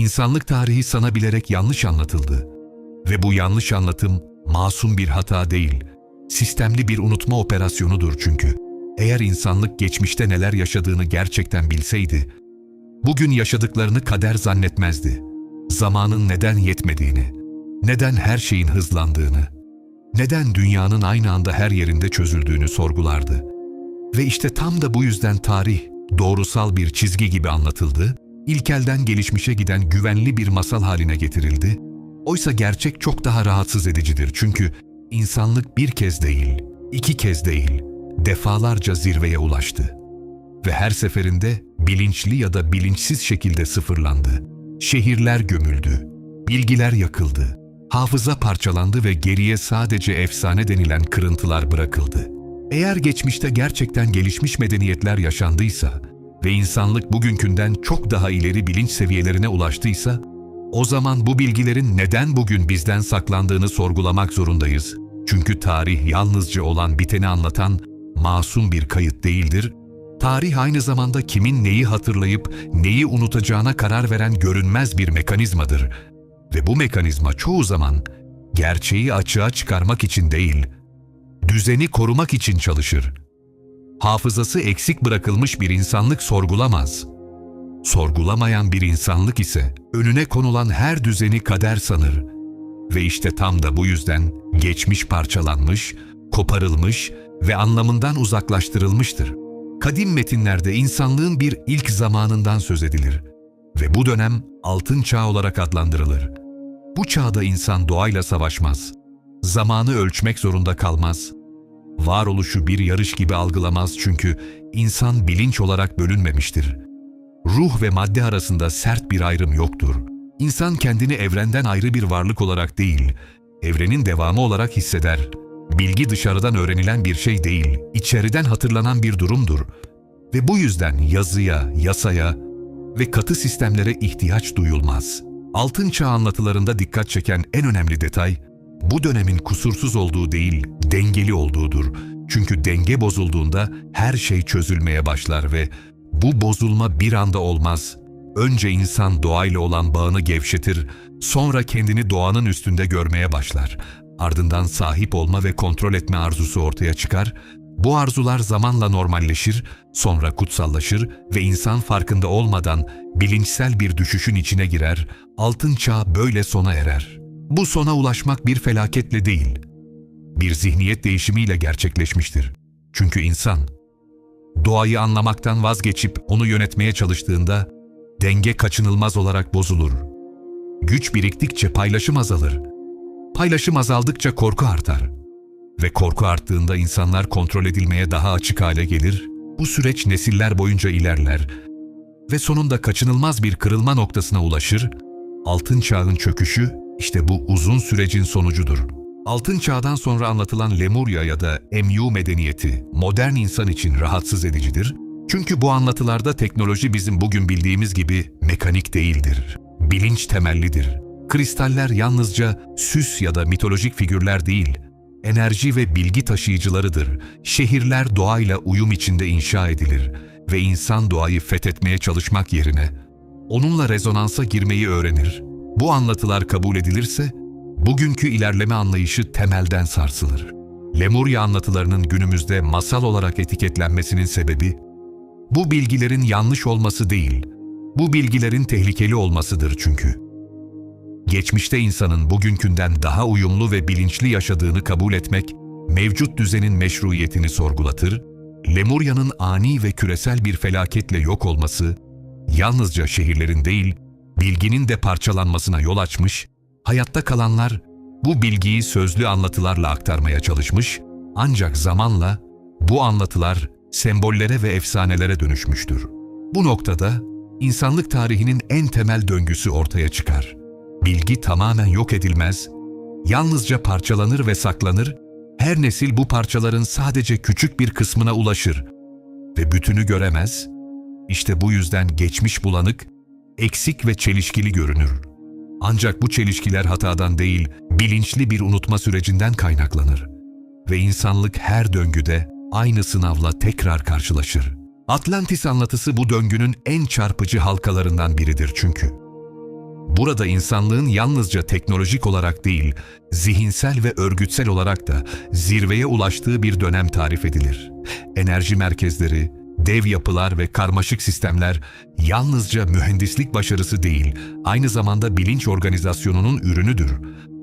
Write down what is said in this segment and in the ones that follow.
İnsanlık tarihi sana bilerek yanlış anlatıldı. Ve bu yanlış anlatım masum bir hata değil, sistemli bir unutma operasyonudur çünkü. Eğer insanlık geçmişte neler yaşadığını gerçekten bilseydi, bugün yaşadıklarını kader zannetmezdi. Zamanın neden yetmediğini, neden her şeyin hızlandığını, neden dünyanın aynı anda her yerinde çözüldüğünü sorgulardı. Ve işte tam da bu yüzden tarih doğrusal bir çizgi gibi anlatıldı, ilkelden gelişmişe giden güvenli bir masal haline getirildi. Oysa gerçek çok daha rahatsız edicidir çünkü insanlık bir kez değil, iki kez değil, defalarca zirveye ulaştı. Ve her seferinde bilinçli ya da bilinçsiz şekilde sıfırlandı. Şehirler gömüldü, bilgiler yakıldı, hafıza parçalandı ve geriye sadece efsane denilen kırıntılar bırakıldı. Eğer geçmişte gerçekten gelişmiş medeniyetler yaşandıysa ve insanlık bugünkünden çok daha ileri bilinç seviyelerine ulaştıysa, o zaman bu bilgilerin neden bugün bizden saklandığını sorgulamak zorundayız. Çünkü tarih yalnızca olan biteni anlatan masum bir kayıt değildir. Tarih aynı zamanda kimin neyi hatırlayıp neyi unutacağına karar veren görünmez bir mekanizmadır. Ve bu mekanizma çoğu zaman gerçeği açığa çıkarmak için değil, düzeni korumak için çalışır. Hafızası eksik bırakılmış bir insanlık sorgulamaz. Sorgulamayan bir insanlık ise önüne konulan her düzeni kader sanır. Ve işte tam da bu yüzden geçmiş parçalanmış, koparılmış ve anlamından uzaklaştırılmıştır. Kadim metinlerde insanlığın bir ilk zamanından söz edilir ve bu dönem altın çağ olarak adlandırılır. Bu çağda insan doğayla savaşmaz, zamanı ölçmek zorunda kalmaz, varoluşu bir yarış gibi algılamaz çünkü insan bilinç olarak bölünmemiştir. Ruh ve madde arasında sert bir ayrım yoktur. İnsan kendini evrenden ayrı bir varlık olarak değil, evrenin devamı olarak hisseder. Bilgi dışarıdan öğrenilen bir şey değil, içeriden hatırlanan bir durumdur. Ve bu yüzden yazıya, yasaya ve katı sistemlere ihtiyaç duyulmaz. Altın Çağ anlatılarında dikkat çeken en önemli detay, bu dönemin kusursuz olduğu değil, dengeli olduğudur. Çünkü denge bozulduğunda her şey çözülmeye başlar ve bu bozulma bir anda olmaz. Önce insan doğayla olan bağını gevşetir, sonra kendini doğanın üstünde görmeye başlar. Ardından sahip olma ve kontrol etme arzusu ortaya çıkar. Bu arzular zamanla normalleşir, sonra kutsallaşır ve insan farkında olmadan bilinçsel bir düşüşün içine girer. Altın çağ böyle sona erer. Bu sona ulaşmak bir felaketle değil, bir zihniyet değişimiyle gerçekleşmiştir. Çünkü insan doğayı anlamaktan vazgeçip onu yönetmeye çalıştığında denge kaçınılmaz olarak bozulur. Güç biriktikçe paylaşım azalır. Paylaşım azaldıkça korku artar. Ve korku arttığında insanlar kontrol edilmeye daha açık hale gelir. Bu süreç nesiller boyunca ilerler ve sonunda kaçınılmaz bir kırılma noktasına ulaşır. Altın çağın çöküşü işte bu uzun sürecin sonucudur. Altın çağdan sonra anlatılan Lemurya ya da Mu medeniyeti modern insan için rahatsız edicidir. Çünkü bu anlatılarda teknoloji bizim bugün bildiğimiz gibi mekanik değildir. Bilinç temellidir. Kristaller yalnızca süs ya da mitolojik figürler değil, enerji ve bilgi taşıyıcılarıdır. Şehirler doğayla uyum içinde inşa edilir ve insan doğayı fethetmeye çalışmak yerine onunla rezonansa girmeyi öğrenir. Bu anlatılar kabul edilirse, bugünkü ilerleme anlayışı temelden sarsılır. Lemurya anlatılarının günümüzde masal olarak etiketlenmesinin sebebi, bu bilgilerin yanlış olması değil, bu bilgilerin tehlikeli olmasıdır çünkü. Geçmişte insanın bugünkünden daha uyumlu ve bilinçli yaşadığını kabul etmek, mevcut düzenin meşruiyetini sorgulatır, Lemurya'nın ani ve küresel bir felaketle yok olması, yalnızca şehirlerin değil, bilginin de parçalanmasına yol açmış, hayatta kalanlar bu bilgiyi sözlü anlatılarla aktarmaya çalışmış, ancak zamanla bu anlatılar sembollere ve efsanelere dönüşmüştür. Bu noktada insanlık tarihinin en temel döngüsü ortaya çıkar. Bilgi tamamen yok edilmez, yalnızca parçalanır ve saklanır, her nesil bu parçaların sadece küçük bir kısmına ulaşır ve bütünü göremez. İşte bu yüzden geçmiş bulanık, eksik ve çelişkili görünür. Ancak bu çelişkiler hatadan değil, bilinçli bir unutma sürecinden kaynaklanır. Ve insanlık her döngüde aynı sınavla tekrar karşılaşır. Atlantis anlatısı bu döngünün en çarpıcı halkalarından biridir çünkü. Burada insanlığın yalnızca teknolojik olarak değil, zihinsel ve örgütsel olarak da zirveye ulaştığı bir dönem tarif edilir. Enerji merkezleri, dev yapılar ve karmaşık sistemler yalnızca mühendislik başarısı değil, aynı zamanda bilinç organizasyonunun ürünüdür.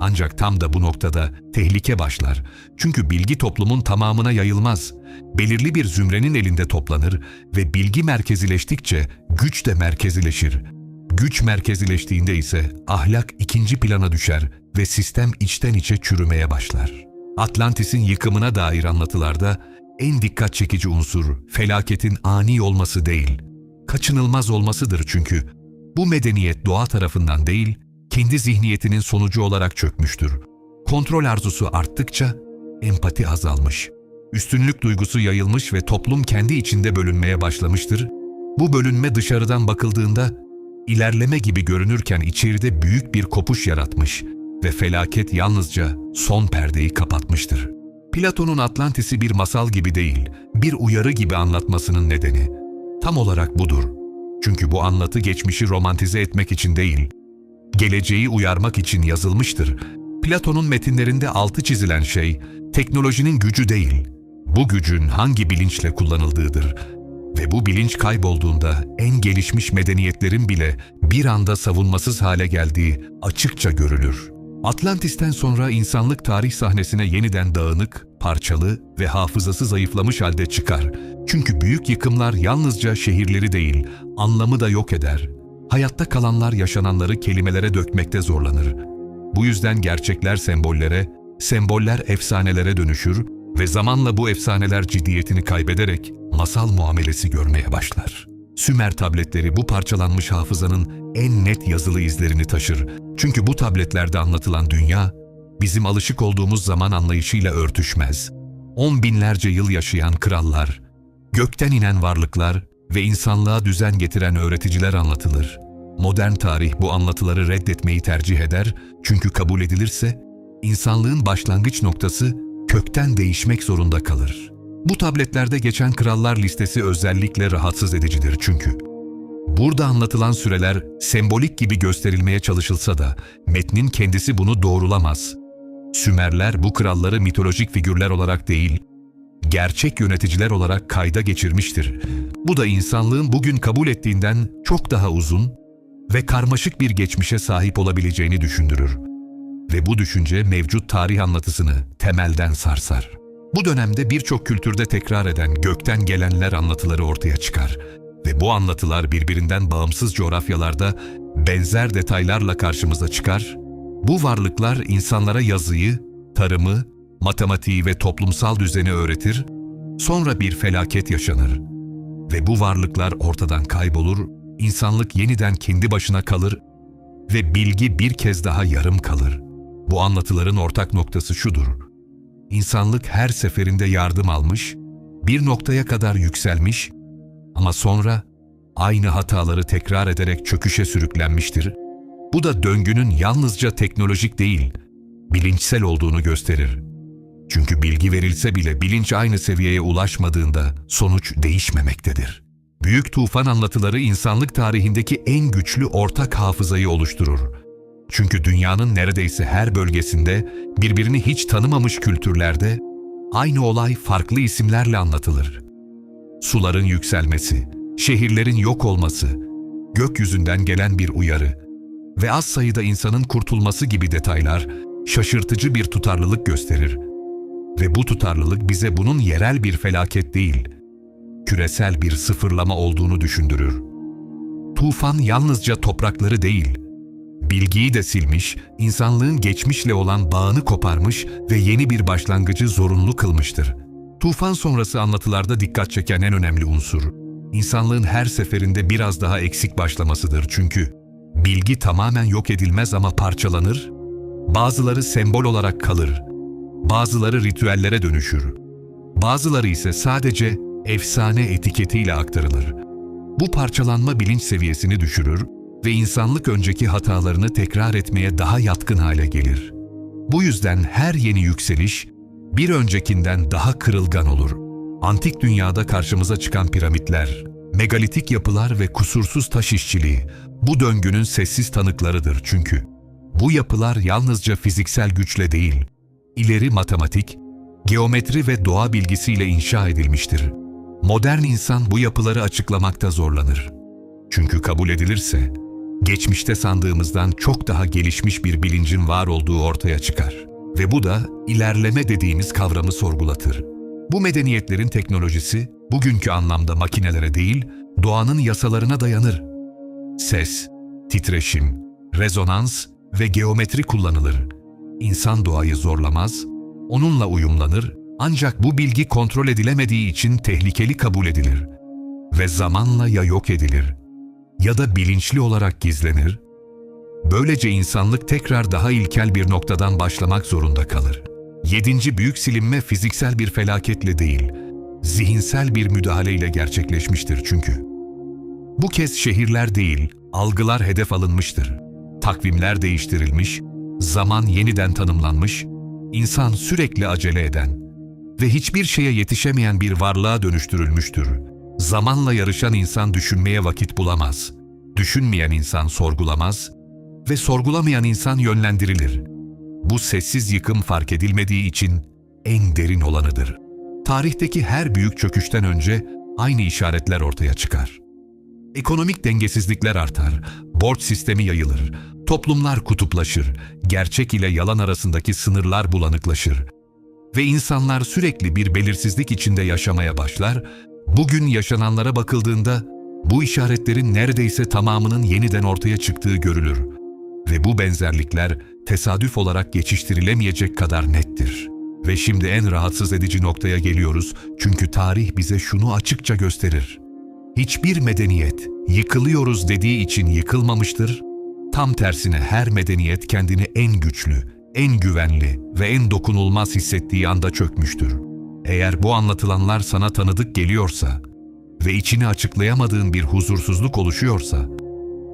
Ancak tam da bu noktada tehlike başlar. Çünkü bilgi toplumun tamamına yayılmaz. Belirli bir zümrenin elinde toplanır ve bilgi merkezileştikçe güç de merkezileşir. Güç merkezileştiğinde ise ahlak ikinci plana düşer ve sistem içten içe çürümeye başlar. Atlantis'in yıkımına dair anlatılarda en dikkat çekici unsur felaketin ani olması değil, kaçınılmaz olmasıdır çünkü bu medeniyet doğa tarafından değil, kendi zihniyetinin sonucu olarak çökmüştür. Kontrol arzusu arttıkça empati azalmış. Üstünlük duygusu yayılmış ve toplum kendi içinde bölünmeye başlamıştır. Bu bölünme dışarıdan bakıldığında ilerleme gibi görünürken içeride büyük bir kopuş yaratmış ve felaket yalnızca son perdeyi kapatmıştır. Platon'un Atlantis'i bir masal gibi değil, bir uyarı gibi anlatmasının nedeni tam olarak budur. Çünkü bu anlatı geçmişi romantize etmek için değil, geleceği uyarmak için yazılmıştır. Platon'un metinlerinde altı çizilen şey, teknolojinin gücü değil, bu gücün hangi bilinçle kullanıldığıdır. Ve bu bilinç kaybolduğunda en gelişmiş medeniyetlerin bile bir anda savunmasız hale geldiği açıkça görülür. Atlantis'ten sonra insanlık tarih sahnesine yeniden dağınık, parçalı ve hafızası zayıflamış halde çıkar. Çünkü büyük yıkımlar yalnızca şehirleri değil, anlamı da yok eder. Hayatta kalanlar yaşananları kelimelere dökmekte zorlanır. Bu yüzden gerçekler sembollere, semboller efsanelere dönüşür ve zamanla bu efsaneler ciddiyetini kaybederek masal muamelesi görmeye başlar. Sümer tabletleri bu parçalanmış hafızanın en net yazılı izlerini taşır. Çünkü bu tabletlerde anlatılan dünya, bizim alışık olduğumuz zaman anlayışıyla örtüşmez. On binlerce yıl yaşayan krallar, gökten inen varlıklar ve insanlığa düzen getiren öğreticiler anlatılır. Modern tarih bu anlatıları reddetmeyi tercih eder çünkü kabul edilirse insanlığın başlangıç noktası kökten değişmek zorunda kalır. Bu tabletlerde geçen krallar listesi özellikle rahatsız edicidir çünkü. Burada anlatılan süreler sembolik gibi gösterilmeye çalışılsa da metnin kendisi bunu doğrulamaz. Sümerler bu kralları mitolojik figürler olarak değil, gerçek yöneticiler olarak kayda geçirmiştir. Bu da insanlığın bugün kabul ettiğinden çok daha uzun ve karmaşık bir geçmişe sahip olabileceğini düşündürür. Ve bu düşünce mevcut tarih anlatısını temelden sarsar. Bu dönemde birçok kültürde tekrar eden gökten gelenler anlatıları ortaya çıkar ve bu anlatılar birbirinden bağımsız coğrafyalarda benzer detaylarla karşımıza çıkar. Bu varlıklar insanlara yazıyı, tarımı, matematiği ve toplumsal düzeni öğretir, sonra bir felaket yaşanır ve bu varlıklar ortadan kaybolur, insanlık yeniden kendi başına kalır ve bilgi bir kez daha yarım kalır. Bu anlatıların ortak noktası şudur. İnsanlık her seferinde yardım almış, bir noktaya kadar yükselmiş ama sonra aynı hataları tekrar ederek çöküşe sürüklenmiştir. Bu da döngünün yalnızca teknolojik değil, bilinçsel olduğunu gösterir. Çünkü bilgi verilse bile bilinç aynı seviyeye ulaşmadığında sonuç değişmemektedir. Büyük tufan anlatıları insanlık tarihindeki en güçlü ortak hafızayı oluşturur. Çünkü dünyanın neredeyse her bölgesinde birbirini hiç tanımamış kültürlerde aynı olay farklı isimlerle anlatılır. Suların yükselmesi, şehirlerin yok olması, gökyüzünden gelen bir uyarı ve az sayıda insanın kurtulması gibi detaylar şaşırtıcı bir tutarlılık gösterir. Ve bu tutarlılık bize bunun yerel bir felaket değil, küresel bir sıfırlama olduğunu düşündürür. Tufan yalnızca toprakları değil, bilgiyi de silmiş, insanlığın geçmişle olan bağını koparmış ve yeni bir başlangıcı zorunlu kılmıştır. Tufan sonrası anlatılarda dikkat çeken en önemli unsur, insanlığın her seferinde biraz daha eksik başlamasıdır çünkü bilgi tamamen yok edilmez ama parçalanır, bazıları sembol olarak kalır, bazıları ritüellere dönüşür, bazıları ise sadece efsane etiketiyle aktarılır. Bu parçalanma bilinç seviyesini düşürür ve insanlık önceki hatalarını tekrar etmeye daha yatkın hale gelir. Bu yüzden her yeni yükseliş bir öncekinden daha kırılgan olur. Antik dünyada karşımıza çıkan piramitler, megalitik yapılar ve kusursuz taş işçiliği bu döngünün sessiz tanıklarıdır çünkü. Bu yapılar yalnızca fiziksel güçle değil, ileri matematik, geometri ve doğa bilgisiyle inşa edilmiştir. Modern insan bu yapıları açıklamakta zorlanır. Çünkü kabul edilirse, geçmişte sandığımızdan çok daha gelişmiş bir bilincin var olduğu ortaya çıkar. Ve bu da ilerleme dediğimiz kavramı sorgulatır. Bu medeniyetlerin teknolojisi bugünkü anlamda makinelere değil, doğanın yasalarına dayanır. Ses, titreşim, rezonans ve geometri kullanılır. İnsan doğayı zorlamaz, onunla uyumlanır ancak bu bilgi kontrol edilemediği için tehlikeli kabul edilir ve zamanla ya yok edilir ya da bilinçli olarak gizlenir. Böylece insanlık tekrar daha ilkel bir noktadan başlamak zorunda kalır. Yedinci büyük silinme fiziksel bir felaketle değil, zihinsel bir müdahaleyle gerçekleşmiştir çünkü. Bu kez şehirler değil, algılar hedef alınmıştır. Takvimler değiştirilmiş, zaman yeniden tanımlanmış, insan sürekli acele eden ve hiçbir şeye yetişemeyen bir varlığa dönüştürülmüştür. Zamanla yarışan insan düşünmeye vakit bulamaz. Düşünmeyen insan sorgulamaz ve sorgulamayan insan yönlendirilir. Bu sessiz yıkım fark edilmediği için en derin olanıdır. Tarihteki her büyük çöküşten önce aynı işaretler ortaya çıkar. Ekonomik dengesizlikler artar, borç sistemi yayılır, toplumlar kutuplaşır, gerçek ile yalan arasındaki sınırlar bulanıklaşır ve insanlar sürekli bir belirsizlik içinde yaşamaya başlar. Bugün yaşananlara bakıldığında bu işaretlerin neredeyse tamamının yeniden ortaya çıktığı görülür ve bu benzerlikler tesadüf olarak geçiştirilemeyecek kadar nettir. Ve şimdi en rahatsız edici noktaya geliyoruz çünkü tarih bize şunu açıkça gösterir. Hiçbir medeniyet yıkılıyoruz dediği için yıkılmamıştır. Tam tersine her medeniyet kendini en güçlü, en güvenli ve en dokunulmaz hissettiği anda çökmüştür. Eğer bu anlatılanlar sana tanıdık geliyorsa ve içini açıklayamadığın bir huzursuzluk oluşuyorsa,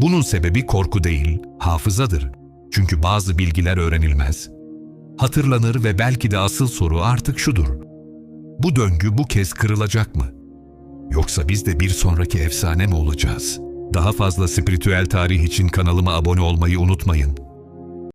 bunun sebebi korku değil, hafızadır. Çünkü bazı bilgiler öğrenilmez. Hatırlanır ve belki de asıl soru artık şudur. Bu döngü bu kez kırılacak mı? Yoksa biz de bir sonraki efsane mi olacağız? Daha fazla spiritüel tarih için kanalıma abone olmayı unutmayın.